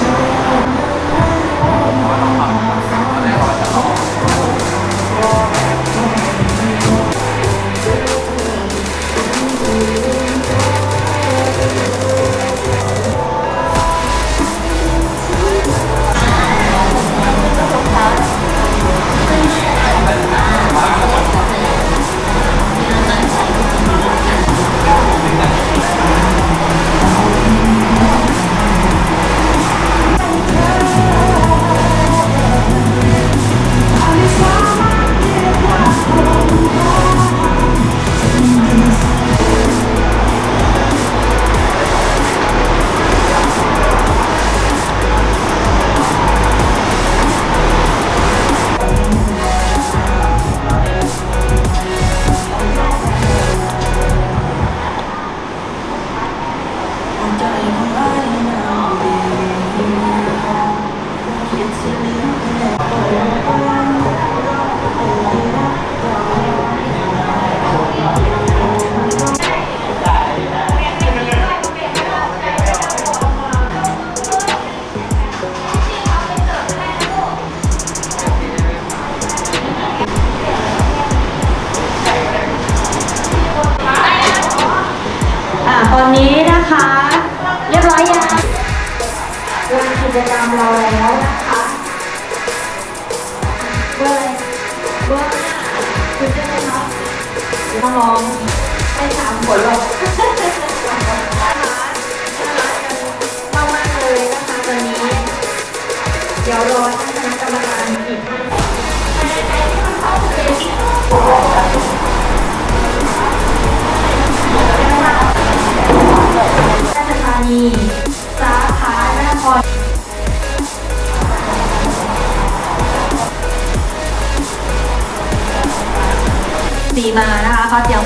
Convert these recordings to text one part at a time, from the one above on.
Christ. อ่าตอนนี้นะคะ เรียบร้อยยังเริ่มกิจกรรมเราแล้ว ต้องลองให้สามผลลงมากมากๆเลยนะคะตอนนี้ เดี๋ยวรอ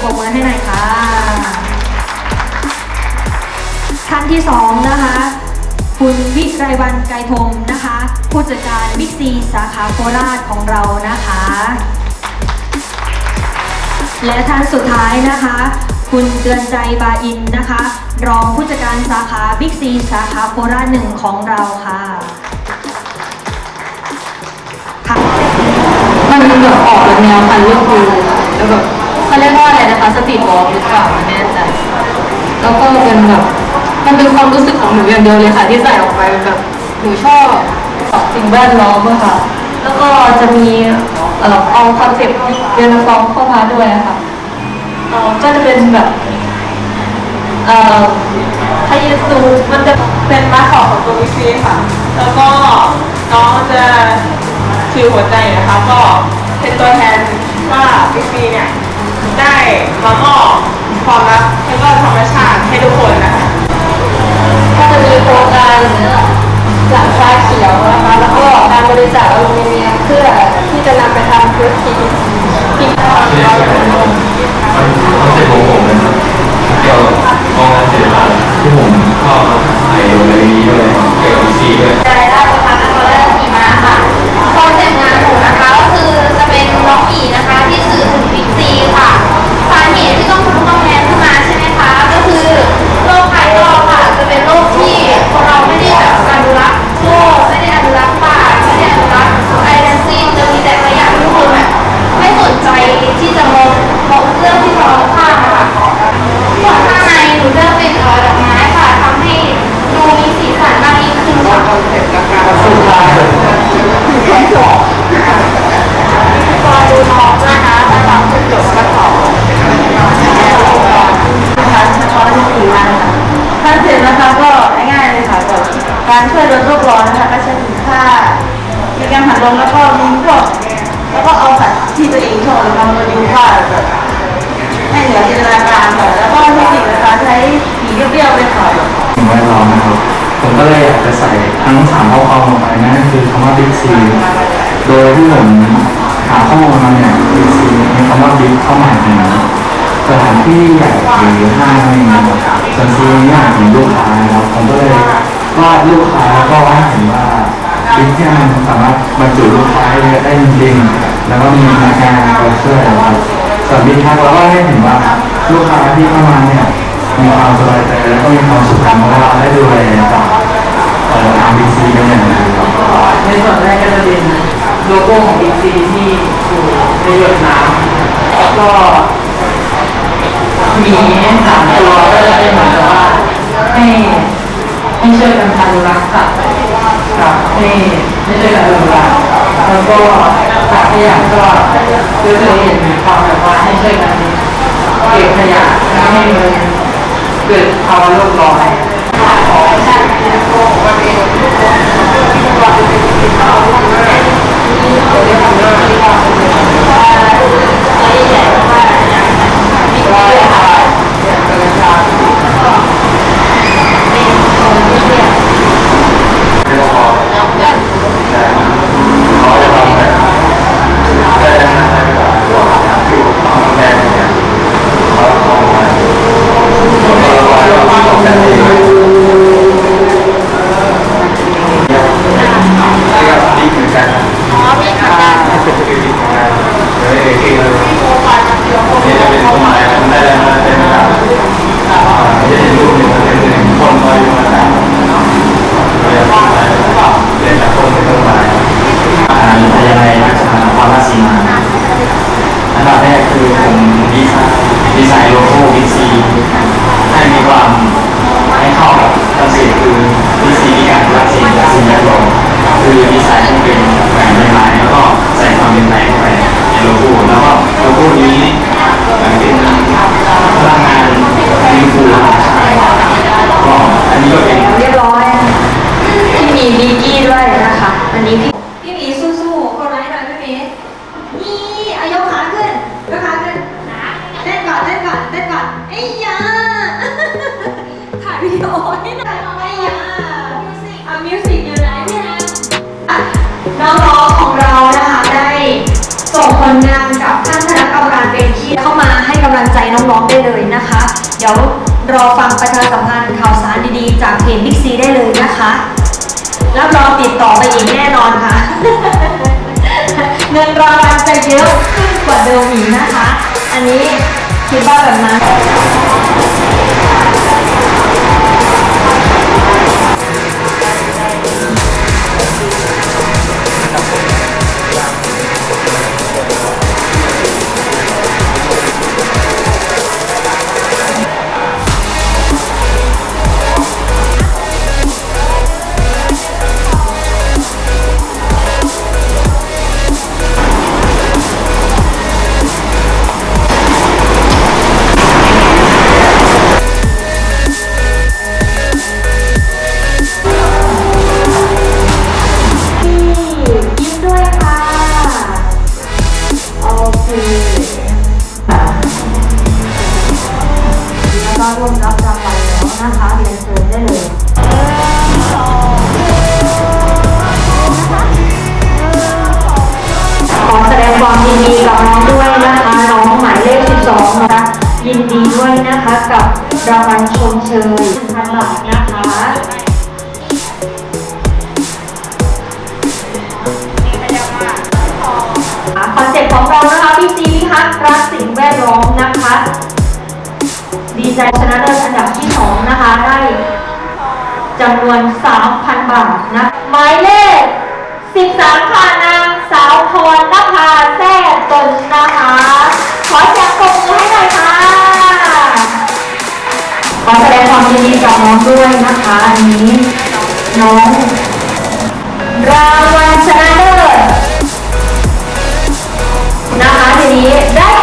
ปรบมือให้หน่อยค่ะ ท่านที่สองนะคะ คุณวิไรวันไกรพรมนะคะ ผู้จัดการบิ๊กซีสาขาโคราชของเรานะคะ และท่านสุดท้ายนะคะ คุณเตือนใจบาอินนะคะ รองผู้จัดการสาขาบิ๊กซีสาขาโคราชหนึ่งของเราค่ะค่ะมันแบบออกแบบแนวคันเลือกดูแล้วแบบ เขาเรียกว่าอะไรนะคะสตรีทวอล์กหรือเปล่าไม่แน่ใจแล้วก็เป็นแบบมันเป็นความรู้สึกของหนูอย่างเดียวเลยค่ะ ที่ใส่ออกไปแบบหนูชอบสิ่งแวดล้อมอะค่ะ แล้วก็จะมีเอ่อเอาคอนเซ็ปต์เรียนฟองเข้ามาด้วยนะคะเอ่อก็จะเป็นแบบเอ่อพระเยซูมันจะเป็นมาสอตของตัววิซีค่ะ แล้วก็น้องจะถือหัวใจนะคะ ก็เป็นตัวแทนว่าวิซีเนี่ย ได้มามอบความรักแล้วก็ธรรมชาติให้ทุกคนนะคะ ก็จะมีโครงการหลังคาเขียวนะคะแล้วก็การบริจาคอลูมิเนียมเพื่อที่จะนำไปทำพื้นที่ที่ทำเราเป็น ยวๆเลยค่ะสิ่งแวดล้อมนะครับ ผมก็เลยอยากจะใส่ทั้งสามข้อความลงไปนั่นคือคำว่า Big C โดยที่ผมหาข้อมูลมาเนี่ย Big C มีคำว่า Big เข้ามาถึงสถานที่ใหญ่หรือห้างอะไรอย่างเงี้ยครับส่วน C นี่ยถึงลูกค้านะครับผมก็เลยวาดลูกค้าแล้วก็วาดเห็นว่า Big เนี่ยมันสามารถบรรจุลูกค้าได้จริงๆแล้วก็มีพนักงานคอยช่วยนะครับส่วน Big ทักเราก็ให้เห็นว่าลูกค้าที่เข้ามาเนี่ย มีความสบายใจแล้วก็มีความสุขเพราะว่าได้ดูแลจากเอ่อ RBC เป็นอย่างดีครับในส่วนแรกก็จะเป็นโลโก้ของ BC ที่อยู่ในหยดน้ำแล้วก็มีสามตัวก็จะเป็นเหมือนกับว่าให้ให้ช่วยกันอนุรักษ์สัตว์ครับให้ให้ช่วยกันอนุรักษ์แล้วก็ถังขยะก็ก็เคยเห็นความแบบว่าให้ช่วยกันเก็บขยะไม่ให้มัน เกิดภาวะโลกร้อนน้ เมตรนี่อายกขาขึ้นยกขาขึ้นเต้นก่อนเต้นก่อนเต้นก่อนไอ้ยาถ่ายวิดีโอให้หน่อยไอ้ยาอะมิวสิกอยู่ไหนเนี่ยน้องน้องของเรานะคะได้ส่งผลงานกับท่านคณะกรรมการเป็นที่เข้ามาให้กำลังใจน้องๆได้เลยนะคะ เดี๋ยวรอฟังประชาสัมพันธ์ข่าวสารดีๆ จากเพจบิ๊กซีได้เลยนะคะรับรองติดต่อไปอีกแน่นอนค่ะ คิดว่า นะหมายเลข 13 ค่ะนางสาวพรณภาแท้ตนนะคะ ขอเสียงปรบมือให้หน่อยค่ะขอแสดงความยินดีกับน้องด้วยนะคะอันนี้น้องรางวัลชนะเลิศนะคะทีนี้ได้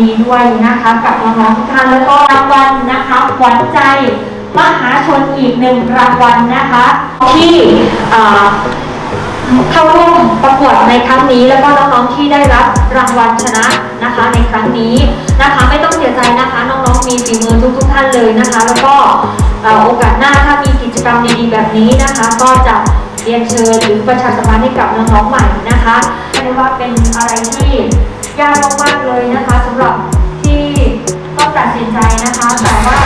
ดีด้วยนะคะกับน้องๆทุกท่านแล้วก็รางวัลนะคะขวัญใจมหาชนอีกหนึ่งรางวัลนะคะ ที่เข้าร่วมประกวดในครั้งนี้ แล้วก็น้องๆที่ได้รับรางวัลชนะนะคะในครั้งนี้นะคะไม่ต้องเสียใจนะคะน้องๆมีฝีมือทุกๆท่านเลยนะคะ แล้วก็โอกาสหน้าถ้ามีกิจกรรมดีๆแบบนี้นะคะ ก็จะเรียนเชิญหรือประชาสัมพันธ์ให้กับน้องๆใหม่นะคะเรียกได้ว่าเป็นอะไรที่ ยากมากๆเลยนะคะสำหรับที่ต้องตัดสินใจนะคะแต่ว่า